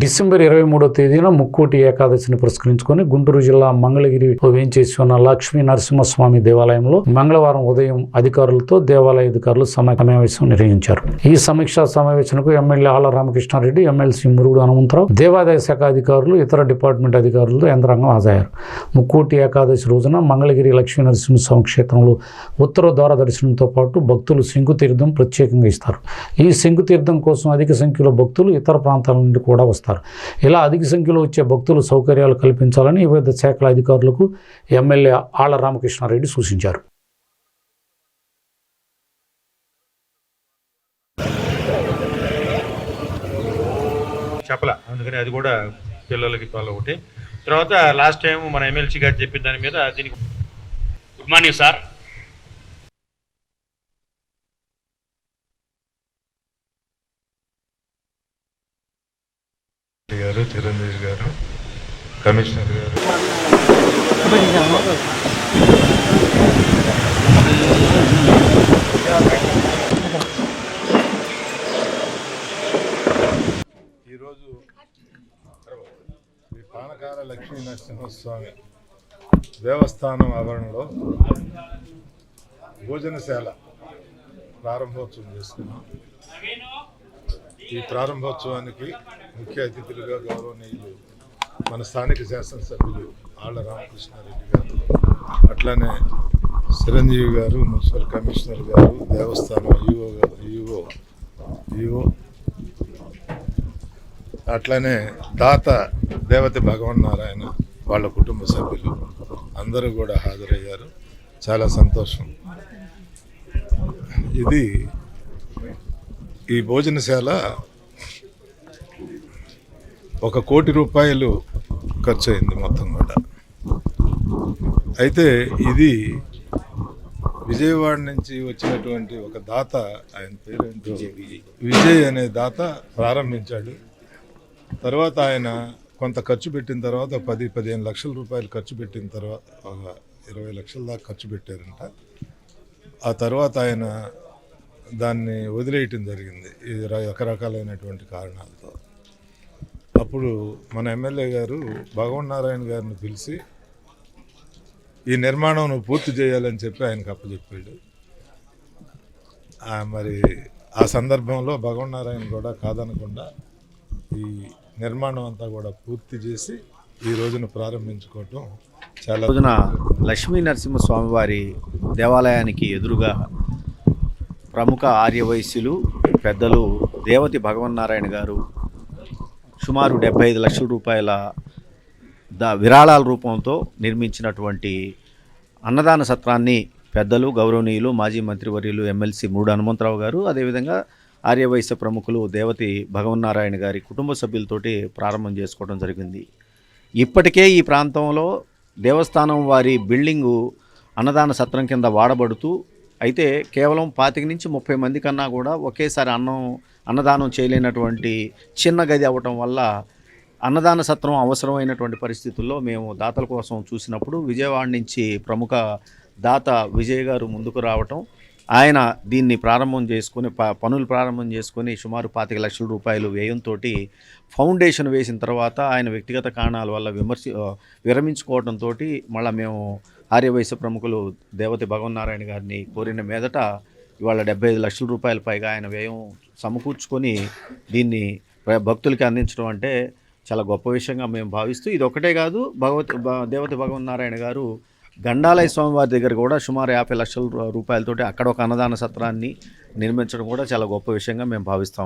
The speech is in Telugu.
డిసెంబర్ ఇరవై మూడో తేదీన ముక్కోటి ఏకాదశిని పురస్కరించుకొని గుంటూరు జిల్లా మంగళగిరి వేంచేసి ఉన్న లక్ష్మీ నరసింహస్వామి దేవాలయంలో మంగళవారం ఉదయం అధికారులతో దేవాలయ అధికారులు సమావేశం నిర్వహించారు. ఈ సమీక్షా సమావేశంకు ఎమ్మెల్యే ఆళ్ళ రామకృష్ణారెడ్డి ఎమ్మెల్సీ మురుగుడు హనుమంతరావు దేవాదాయ శాఖ అధికారులు ఇతర డిపార్ట్మెంట్ అధికారులు యంత్రాంగం హాజరయ్యారు. ముక్కోటి ఏకాదశి రోజున మంగళగిరి లక్ష్మీ నరసింహస్వామి క్షేత్రంలో ఉత్తర ద్వార దర్శనంతో పాటు భక్తులు శంకుతీర్థం ప్రత్యేకంగా ఇస్తారు. ఈ శంకుతీర్థం కోసం అధిక సంఖ్యలో భక్తులు ఇతర ప్రాంతాల నుండి కూడా వస్తారు. ఇలా అధిక సంఖ్యలో వచ్చే భక్తులు సౌకర్యాలు కల్పించాలని వివిధ శాఖల అధికారులకు ఎమ్మెల్యే ఆళ్ళ రామకృష్ణారెడ్డి సూచించారు. చెప్పలా. అందుకని అది కూడా పిల్లలకి వాళ్ళ ఒకటి. తర్వాత లాస్ట్ టైం మన ఎమ్మెల్సీ గారు చెప్పిన దాని మీద దీనికి గుడ్ మార్నింగ్ సార్. గారు చిరంజీవి గారు కమిషనర్ గారు. ఈరోజు శ్రీ పానకాల లక్ష్మీ నరసింహస్వామి దేవస్థానం ఆవరణలో భోజనశాల ప్రారంభోత్సవం చేసుకున్నాం. ఈ ప్రారంభోత్సవానికి ముఖ్య అతిథులుగా గౌరవనీయులు మన స్థానిక శాసనసభ్యులు ఆళ్ళ రామకృష్ణారెడ్డి గారు అట్లానే చిరంజీవి గారు మున్సిపల్ కమిషనర్ గారు దేవస్థానం ఈఓ గారు ఈఓ ఈఓ అట్లానే దాత భగవాన్ నారాయణ వాళ్ళ కుటుంబ సభ్యులు అందరూ కూడా హాజరయ్యారు. చాలా సంతోషం. ఇది ఈ భోజనశాల ఒక కోటి రూపాయలు ఖర్చు అయింది మొత్తం కూడా. అయితే ఇది విజయవాడ నుంచి వచ్చినటువంటి ఒక దాత ఆయన పేరేంటో విజయ్. అనే దాత ప్రారంభించాడు. తర్వాత ఆయన కొంత ఖర్చు పెట్టిన తర్వాత పది పదిహేను లక్షల రూపాయలు ఖర్చు పెట్టిన తర్వాత ఒక ఇరవై లక్షల దాకా ఖర్చు పెట్టారంట. ఆ తర్వాత ఆయన దాన్ని వదిలేయటం జరిగింది. ర- రకరకాలైనటువంటి కారణాలతో. అప్పుడు మన ఎమ్మెల్యే గారు భగవన్ నారాయణ గారిని పిలిచి ఈ నిర్మాణం నువ్వు పూర్తి చేయాలని చెప్పి ఆయనకు అప్పచెప్పాడు. మరి ఆ సందర్భంలో భగవన్ నారాయణ కూడా కాదనకుండా ఈ నిర్మాణం అంతా కూడా పూర్తి చేసి ఈ రోజున ప్రారంభించుకోవటం చాలా రోజున లక్ష్మీ నరసింహస్వామి వారి దేవాలయానికి ఎదురుగా ప్రముఖ ఆర్యవైశ్యులు పెద్దలు దేవతి భగవన్ నారాయణ గారు సుమారు డెబ్బై ఐదు లక్షల రూపాయల ద విరాళాల రూపంతో నిర్మించినటువంటి అన్నదాన సత్రాన్ని పెద్దలు గౌరవనీయులు మాజీ మంత్రివర్యులు ఎమ్మెల్సీ మూడు హనుమంతరావు గారు అదేవిధంగా ఆర్యవైశ్య ప్రముఖులు దేవతి భగవన్నారాయణ గారి కుటుంబ సభ్యులతోటి ప్రారంభం చేసుకోవడం జరిగింది. ఇప్పటికే ఈ ప్రాంతంలో దేవస్థానం వారి బిల్డింగు అన్నదాన సత్రం కింద వాడబడుతూ అయితే కేవలం పాతిక నుంచి ముప్పై మంది కన్నా కూడా ఒకేసారి అన్నం అన్నదానం చేయలేనటువంటి చిన్న గది అవ్వటం వల్ల అన్నదాన సత్రం అవసరమైనటువంటి పరిస్థితుల్లో మేము దాతల కోసం చూసినప్పుడు విజయవాడ నుంచి ప్రముఖ దాత విజయ్ గారు ముందుకు రావటం ఆయన దీన్ని ప్రారంభం చేసుకొని ప పనులు ప్రారంభం చేసుకొని సుమారు పాతిక లక్షల రూపాయలు వ్యయంతో ఫౌండేషన్ వేసిన తర్వాత ఆయన వ్యక్తిగత కారణాల వల్ల విమర్శ విరమించుకోవడంతో మళ్ళీ మేము ఆర్యవైశ్య ప్రముఖులు దేవతి భగవన్నారాయణ గారిని కోరిన మీదట ఇవాళ డెబ్బై ఐదు లక్షల రూపాయల పైగా ఆయన వ్యయం సమకూర్చుకొని దీన్ని భక్తులకి అందించడం అంటే చాలా గొప్ప విషయంగా మేము భావిస్తూ ఇది ఒకటే కాదు భగవతి దేవతి భగవన్నారాయణ గారు గండాలయ స్వామివారి దగ్గర కూడా సుమారు యాభై లక్షల రూపాయలతోటి అక్కడ ఒక అన్నదాన సత్రాన్ని నిర్మించడం కూడా చాలా గొప్ప విషయంగా మేము భావిస్తాం.